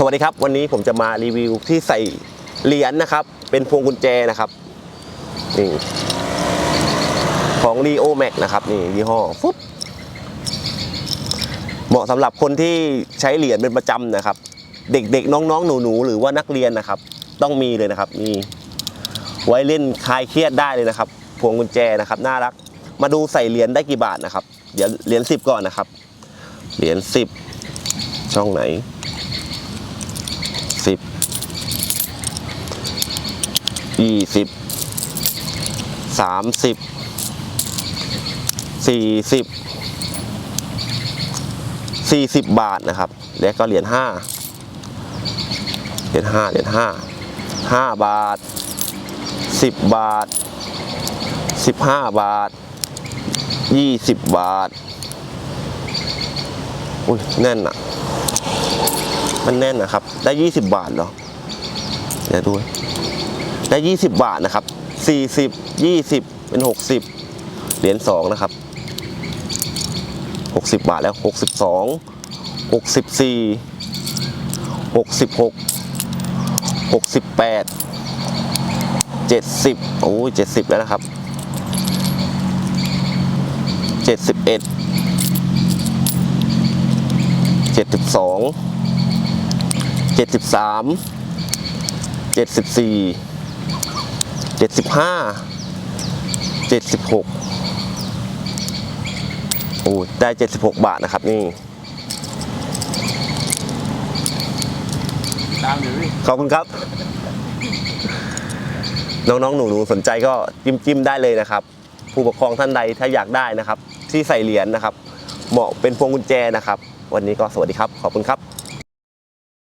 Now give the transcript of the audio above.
สวัสดีครับ วันนี้ผมจะมารีวิวที่ใส่เหรียญนะครับ เป็นพวงกุญแจนะครับนี่ของ r ีโอแม็กนะครับนี่ยี่ห้อฟุ๊บเหมาะสำหรับคนที่ใช้เหรียญเป็นประจำนะครับ เด็กๆ น้องๆ หนูๆ หรือว่านักเรียนนะครับ ต้องมีเลยนะครับนี่ไว้เล่นคลายเครียดได้เลยนะครับ พวงกุญแจนะครับน่ารัก มาดูใส่เหรียญได้กี่บาทนะครับ เดี๋ยวเหรียญสิบก่อนนะครับ เหรียญสิบช่องไหน สิบยี่สิบสามสิบสี่สิบสี่สิบบาทนะครับ แล้วก็เหรียญห้าเหรียญห้าเหรียญห้าห้าบาทสิบบาทสิบห้าบาทยี่สิบบาทอุ้ยแน่นอะ มันแน่นนะครับ ได้ 20 บาทเหรอ เดี๋ยวดู ได้ 20 บาทนะครับ 40 20 เป็น 60 เหรียญ2นะครับ 60 บาทแล้ว 62 64 66 68 70 โอ้ย70 แล้วนะครับ 71 72 เจ็ดสิบสามเจ็ดสิบสี่เจ็ดสิบห้าเจ็ดสิบหกโอ้ได้เจ็ดสิบหกบาทนะครับนี่ตามอยู่พี่ขอบคุณครับ น้องๆหนูๆสนใจก็จิ้มจิ้มๆได้เลยนะครับ ผู้ปกครองท่านใดถ้าอยากได้นะครับ ที่ใส่เหรียญนะครับ เหมาะเป็นพวงกุญแจนะครับ วันนี้ก็สวัสดีครับ ขอบคุณครับ